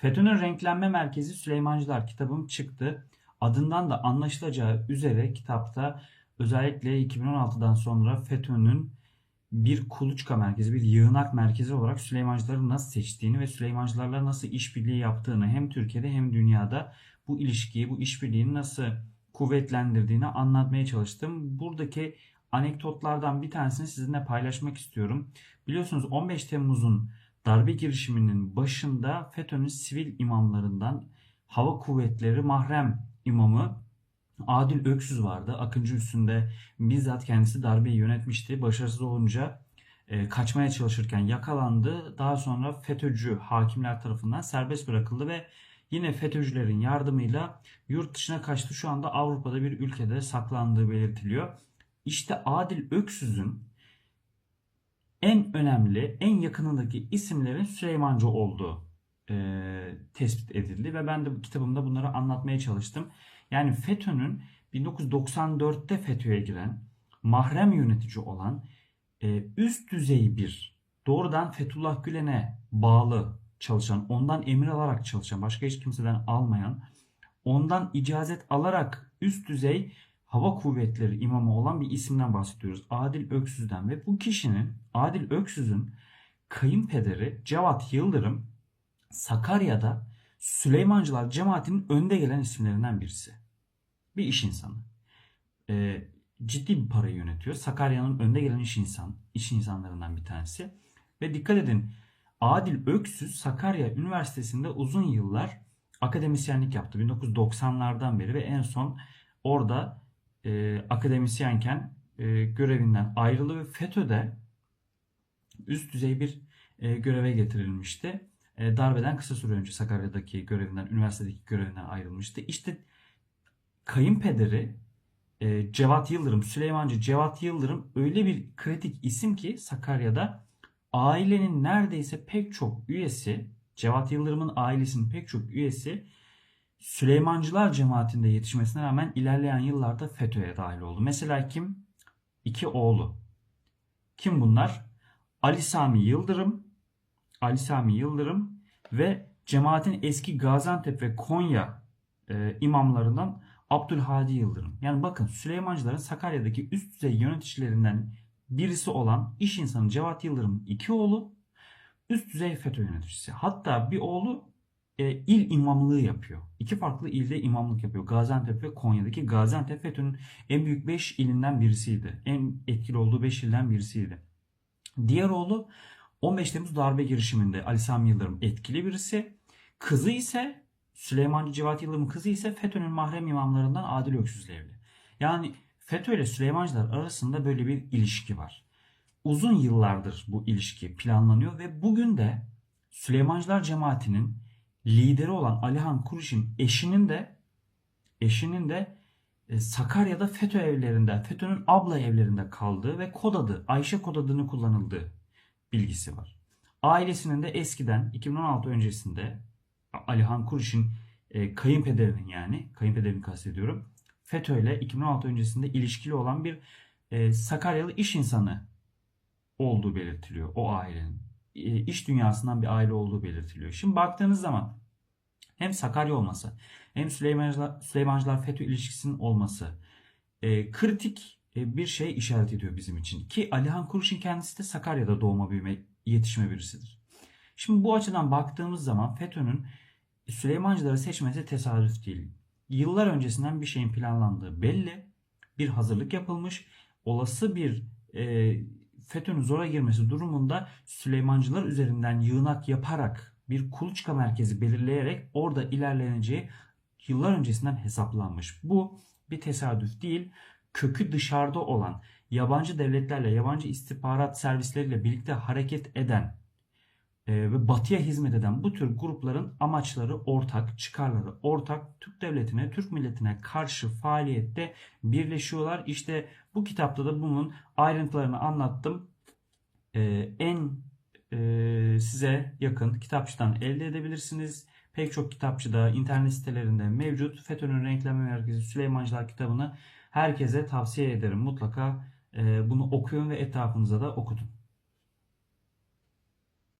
FETÖ'nün renklenme merkezi Süleymancılar kitabım çıktı. Adından da anlaşılacağı üzere kitapta özellikle 2016'dan sonra FETÖ'nün bir kuluçka merkezi, bir yığınak merkezi olarak Süleymancıları nasıl seçtiğini ve Süleymancılarla nasıl işbirliği yaptığını hem Türkiye'de hem dünyada bu ilişkiyi, bu işbirliğini nasıl kuvvetlendirdiğini anlatmaya çalıştım. Buradaki anekdotlardan bir tanesini sizinle paylaşmak istiyorum. Biliyorsunuz 15 Temmuz'un darbe girişiminin başında FETÖ'nün sivil imamlarından Hava Kuvvetleri mahrem imamı Adil Öksüz vardı. Akıncı üstünde bizzat kendisi darbeyi yönetmişti. Başarısız olunca e, kaçmaya çalışırken yakalandı. Daha sonra FETÖ'cü hakimler tarafından serbest bırakıldı ve yine FETÖ'cülerin yardımıyla yurt dışına kaçtı. Şu anda Avrupa'da bir ülkede saklandığı belirtiliyor. İşte Adil Öksüz'ün en önemli, en yakınındaki isimlerin Süleymancı olduğu e, tespit edildi ve ben de bu kitabımda bunları anlatmaya çalıştım. Yani FETÖ'nün 1994'te FETÖ'ye giren, mahrem yönetici olan e, üst düzey bir doğrudan Fethullah Gülen'e bağlı çalışan, ondan emir alarak çalışan, başka hiç kimseden almayan, ondan icazet alarak üst düzey hava kuvvetleri imamı olan bir isimden bahsediyoruz. Adil Öksüz'den ve bu kişinin Adil Öksüz'ün kayınpederi Cevat Yıldırım Sakarya'da Süleymancılar cemaatinin önde gelen isimlerinden birisi. Bir iş insanı. Ee, ciddi bir parayı yönetiyor. Sakarya'nın önde gelen iş insan, iş insanlarından bir tanesi. Ve dikkat edin Adil Öksüz Sakarya Üniversitesi'nde uzun yıllar akademisyenlik yaptı. 1990'lardan beri ve en son orada e, akademisyenken e, görevinden ayrıldı ve FETÖ'de üst düzey bir e, göreve getirilmişti. E, darbeden kısa süre önce Sakarya'daki görevinden, üniversitedeki görevinden ayrılmıştı. İşte kayınpederi e, Cevat Yıldırım, Süleymancı Cevat Yıldırım öyle bir kritik isim ki Sakarya'da ailenin neredeyse pek çok üyesi, Cevat Yıldırım'ın ailesinin pek çok üyesi Süleymancılar cemaatinde yetişmesine rağmen ilerleyen yıllarda FETÖ'ye dahil oldu. Mesela kim? İki oğlu. Kim bunlar? Ali Sami Yıldırım, Ali Sami Yıldırım ve cemaatin eski Gaziantep ve Konya e, imamlarından Abdülhadi Yıldırım. Yani bakın Süleymancıların Sakarya'daki üst düzey yöneticilerinden birisi olan iş insanı Cevat Yıldırım'ın iki oğlu üst düzey FETÖ yöneticisi. Hatta bir oğlu e, il imamlığı yapıyor. İki farklı ilde imamlık yapıyor. Gaziantep ve Konya'daki Gaziantep FETÖ'nün en büyük 5 ilinden birisiydi. En etkili olduğu 5 ilden birisiydi. Diğer oğlu 15 Temmuz darbe girişiminde Ali Sami Yıldırım etkili birisi. Kızı ise Süleymancı Cevat Yıldırım'ın kızı ise FETÖ'nün mahrem imamlarından Adil Öksüz'le evli. Yani FETÖ ile Süleymancılar arasında böyle bir ilişki var. Uzun yıllardır bu ilişki planlanıyor ve bugün de Süleymancılar cemaatinin lideri olan Alihan Kuruş'un eşinin de eşinin de e, Sakarya'da FETÖ evlerinde, FETÖ'nün abla evlerinde kaldığı ve kod adı, Ayşe kod adını kullanıldığı bilgisi var. Ailesinin de eskiden 2016 öncesinde Alihan Kuruş'un e, kayınpederinin yani, kayınpederini kastediyorum. FETÖ ile 2016 öncesinde ilişkili olan bir e, Sakaryalı iş insanı olduğu belirtiliyor o ailenin. E, iş dünyasından bir aile olduğu belirtiliyor. Şimdi baktığınız zaman hem Sakarya olması hem Süleymancılar, Süleymancılar FETÖ ilişkisinin olması e, kritik e, bir şey işaret ediyor bizim için. Ki Alihan Kuruş'un kendisi de Sakarya'da doğma büyüme yetişme birisidir. Şimdi bu açıdan baktığımız zaman FETÖ'nün Süleymancıları seçmesi tesadüf değil. Yıllar öncesinden bir şeyin planlandığı belli. Bir hazırlık yapılmış. Olası bir e, FETÖ'nün zora girmesi durumunda Süleymancılar üzerinden yığınak yaparak bir kuluçka merkezi belirleyerek orada ilerleneceği yıllar öncesinden hesaplanmış. Bu bir tesadüf değil. Kökü dışarıda olan yabancı devletlerle, yabancı istihbarat servisleriyle birlikte hareket eden ve batıya hizmet eden bu tür grupların amaçları ortak, çıkarları ortak. Türk devletine, Türk milletine karşı faaliyette birleşiyorlar. İşte bu kitapta da bunun ayrıntılarını anlattım. E, en e, size yakın kitapçıdan elde edebilirsiniz. Pek çok kitapçıda, internet sitelerinde mevcut. FETÖ'nün Renkleme Merkezi Süleymancılar kitabını herkese tavsiye ederim. Mutlaka bunu okuyun ve etrafınıza da okutun.